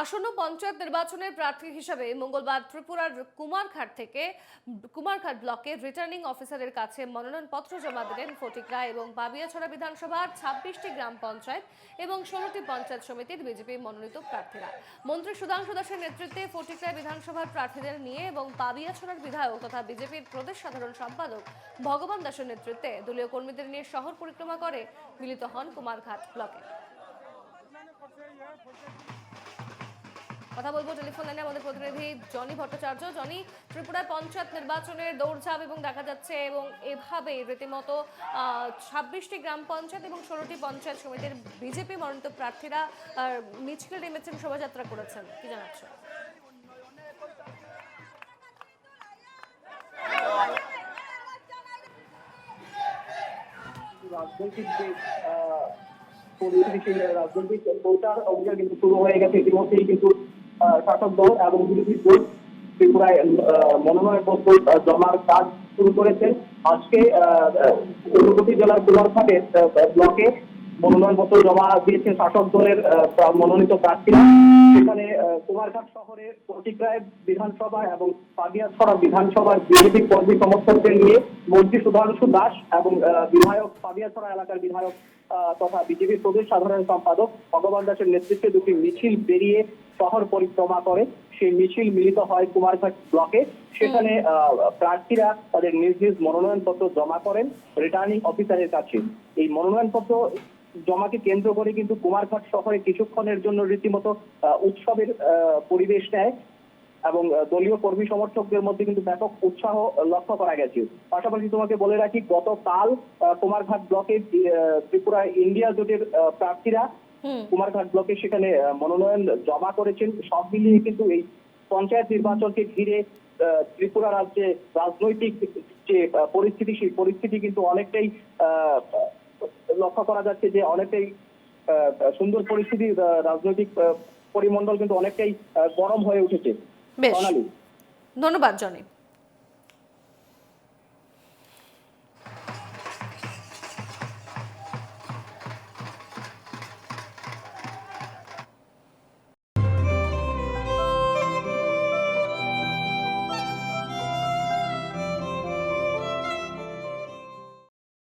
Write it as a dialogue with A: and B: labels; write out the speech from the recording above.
A: আসন্ন পঞ্চায়েত নির্বাচনের প্রার্থী হিসাবে মঙ্গলবার ত্রিপুরার কুমারঘাট থেকে, কুমারঘাট ব্লকে রিটার্নিং অফিসারের কাছে মনোনয়নপত্র জমা দিলেন ফটিক রায় এবং বাবিয়াছড়া বিধানসভার ছাব্বিশটি গ্রাম পঞ্চায়েত এবং ষোলোটি পঞ্চায়েত সমিতির বিজেপি মনোনীত প্রার্থীরা। মন্ত্রী সুধাংশু দাসের নেতৃত্বে ফটিক রায় বিধানসভার প্রার্থীদের নিয়ে এবং বাবিয়াছড়ার বিধায়ক তথা বিজেপির প্রদেশ সাধারণ সম্পাদক ভগবান দাসের নেতৃত্বে দলীয় কর্মীদের নিয়ে শহর পরিক্রমা করে মিলিত হন কুমারঘাট ব্লকে। কথা বলব টেলিফোন লাইনে আমাদের প্রতিনিধি জনি ভট্টাচার্য। জনি ত্রিপুরায় পঞ্চায়েত নির্বাচনের দৌড়ঝাঁপ এবং দেখা যাচ্ছে এবং এভাবে রীতিমতো ছাব্বিশটি গ্রাম পঞ্চায়েত এবং ষোলোটি পঞ্চায়েত সমিতির বিজেপি মনোনীত প্রার্থীরা মিছিল নেমেছেন, শোভাযাত্রা করেছেন। কি জানাচ্ছ?
B: রাজনৈতিক যে পরিস্থিতি রাজনৈতিক প্রচার অভিযান কিন্তু শুরু হয়ে গেছে ইতিমধ্যেই কিন্তু শাসক দল এবং বিরোধী দল ত্রিপুরায় মনোনয়নপত্র জমার কাজ শুরু করেছে। আজকে ঊনকোটি জেলার কুমারঘাটে ব্লকে মনোনয়নপত্র জমা দিয়েছে শাসক দলের মনোনীত প্রার্থীরা। সেখানে কুমারঘাট শহরে প্রতিক্রায় বিধানসভা এবং পাবিয়াছড়া বিধানসভার বিজেপি কর্মী সমর্থকদের নিয়ে মন্ত্রী সুধাংশু দাস এবং বিধায়ক পাবিয়াছড়া এলাকার বিধায়ক তথা বিজেপির প্রদেশ সাধারণ সম্পাদক ভগবান দাসের নেতৃত্বে দুটি মিছিল বেরিয়ে শহর পরিক্রমা করে সেই মিছিল মিলিত হয় কুমারঘাট ব্লকে। সেখানে প্রার্থীরা তাদের নিজ নিজ মনোনয়নপত্র জমা করেন রিটার্নিং অফিসারের কাছে। এই মনোনয়নপত্র জমাকে কেন্দ্র করে কিন্তু কুমারঘাট শহরে কিছুক্ষণের জন্য রীতিমতো উৎসবের পরিবেশ নেয় এবং দলীয় কর্মী সমর্থকদের মধ্যে কিন্তু ব্যাপক উৎসাহ লক্ষ্য করা গেছে। পাশাপাশি তোমাকে বলে রাখি গতকাল কুমারঘাট ব্লকে আহ, ত্রিপুরা ইন্ডিয়া জোটের প্রার্থীরা কুমারঘাট ব্লকে সেখানে মনোনয়ন জমা করেছেন। সব মিলিয়ে কিন্তু এই পঞ্চায়েত নির্বাচনকে ঘিরে ত্রিপুরা রাজ্যে রাজনৈতিক যে পরিস্থিতি সেই পরিস্থিতি কিন্তু অনেকটাই আহ, লক্ষ্য করা যাচ্ছে যে অনেকটাই আহ, সুন্দর পরিস্থিতি রাজনৈতিক পরিমণ্ডল কিন্তু অনেকটাই গরম হয়ে উঠেছে।
A: বেশ। ধন্যবাদ জনি।